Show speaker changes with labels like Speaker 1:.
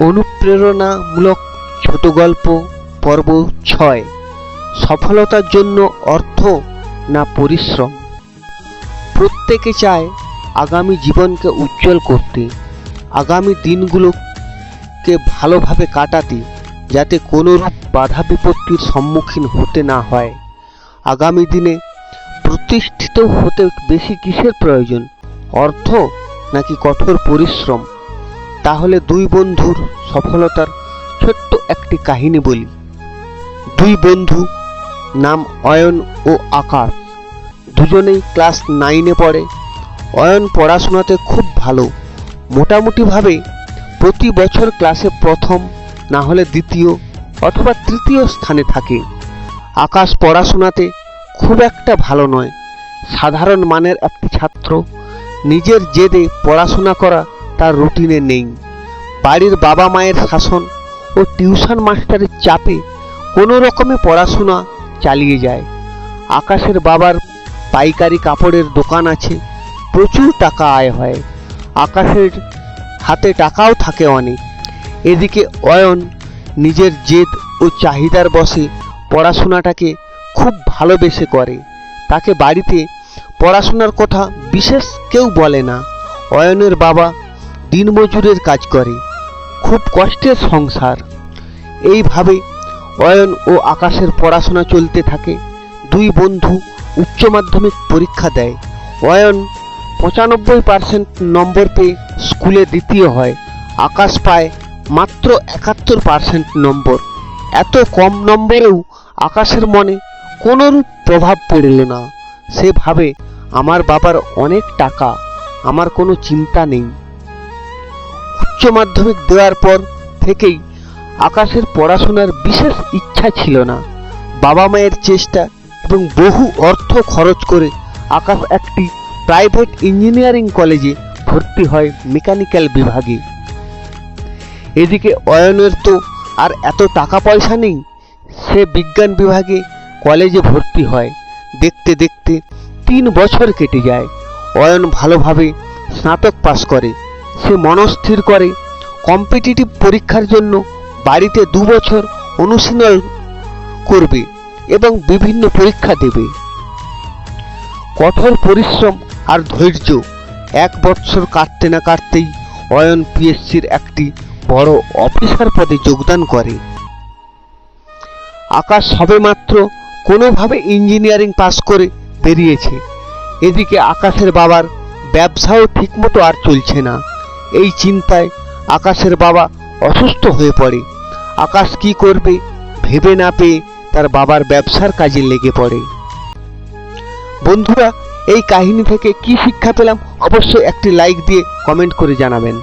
Speaker 1: অনুপ্রেরণামূলক ছোট গল্প পর্ব ছয়। সফলতার জন্য অর্থ না পরিশ্রম? প্রত্যেকে চায় আগামী জীবনকে উজ্জ্বল করতে, আগামী দিনগুলোকে ভালোভাবে কাটাতে, যাতে কোনোরূপ বাধা বিপত্তির সম্মুখীন হতে না হয়। আগামী দিনে প্রতিষ্ঠিত হতে বেশি কিসের প্রয়োজন? অর্থ নাকি কঠোর পরিশ্রম? তাহলে দুই বন্ধুর সফলতার ছোট্ট একটি কাহিনী বলি। দুই বন্ধু নাম অয়ন ও আকাশ। দুজনেই ক্লাস নাইনে পড়ে। অয়ন পড়াশোনাতে খুব ভালো। মোটামুটিভাবে প্রতি বছর ক্লাসে প্রথম না হলে দ্বিতীয় অথবা তৃতীয় স্থানে থাকে। আকাশ পড়াশোনাতে খুব একটা ভালো নয়। সাধারণ মানের একটি ছাত্র। নিজের জেদে পড়াশোনা করা তার রুটিনে নেই। বাড়ির বাবা মায়ের শাসন ও টিউশন মাস্টারের চাপে কোনো রকমে পড়াশোনা চালিয়ে যায়। আকাশের বাবার পাইকারি কাপড়ের দোকান আছে, প্রচুর টাকা আয় হয়। আকাশের হাতে টাকাও থাকে অনেক। এদিকে অয়ন নিজের জেদ ও চাহিদার বসে পড়াশোনাটাকে খুব ভালোবেসে করে। তাকে বাড়িতে পড়াশোনার কথা বিশেষ কেউ বলে না। অয়নের বাবা দিনমজুরের কাজ করে, খুব কষ্টের সংসার। এইভাবে অয়ন ও আকাশের পড়াশোনা চলতে থাকে। দুই বন্ধু উচ্চ মাধ্যমিক পরীক্ষা দেয়। অয়ন পঁচানব্বই পার্সেন্ট নম্বর পেয়ে স্কুলে দ্বিতীয় হয়। আকাশ পায় মাত্র একাত্তর পার্সেন্ট নম্বর। এত কম নম্বরেও আকাশের মনে কোনোরূপ প্রভাব পড়ল না। সে ভাবে, আমার বাবার অনেক টাকা, আমার কোনো চিন্তা নেই। উচ্চ মাধ্যমিক দেওয়ার পর থেকেই আকাশের পড়াশোনার বিশেষ ইচ্ছা ছিল না। বাবা মায়ের চেষ্টা এবং বহু অর্থ খরচ করে আকাশ একটি প্রাইভেট ইঞ্জিনিয়ারিং কলেজে ভর্তি হয় মেকানিক্যাল বিভাগে। এদিকে অয়নের তো আর এত টাকা পয়সা নেই, সে বিজ্ঞান বিভাগে কলেজে ভর্তি হয়। দেখতে দেখতে তিন বছর কেটে যায়। অয়ন ভালোভাবে স্নাতক পাশ করে। সে মনস্থির করে। কম্পিটিটিভ পরীক্ষার জন্য বাড়িতে দু বছর অনুশীলন করবে এবং বিভিন্ন পরীক্ষা দেবে। কঠোর পরিশ্রম আর ধৈর্য এক বছর কাটতে না কাটতেই অয়ন পিএসসির একটি বড় অফিসার পদে যোগদান করে। আকাশ সবেমাত্র কোনোভাবে ইঞ্জিনিয়ারিং পাস করে বেরিয়েছে। এদিকে আকাশের বাবার ব্যবসাও ঠিকমতো আর চলছে না। এই চিন্তায় আকাশের বাবা অসুস্থ হয়ে পড়ে। আকাশ কি করবে ভেবে না পেয়ে তার বাবার ব্যবসার কাজে লেগে পড়ে। বন্ধুরা, এই কাহিনী থেকে কি শিক্ষা পেলাম অবশ্যই একটি লাইক দিয়ে কমেন্ট করে জানাবেন।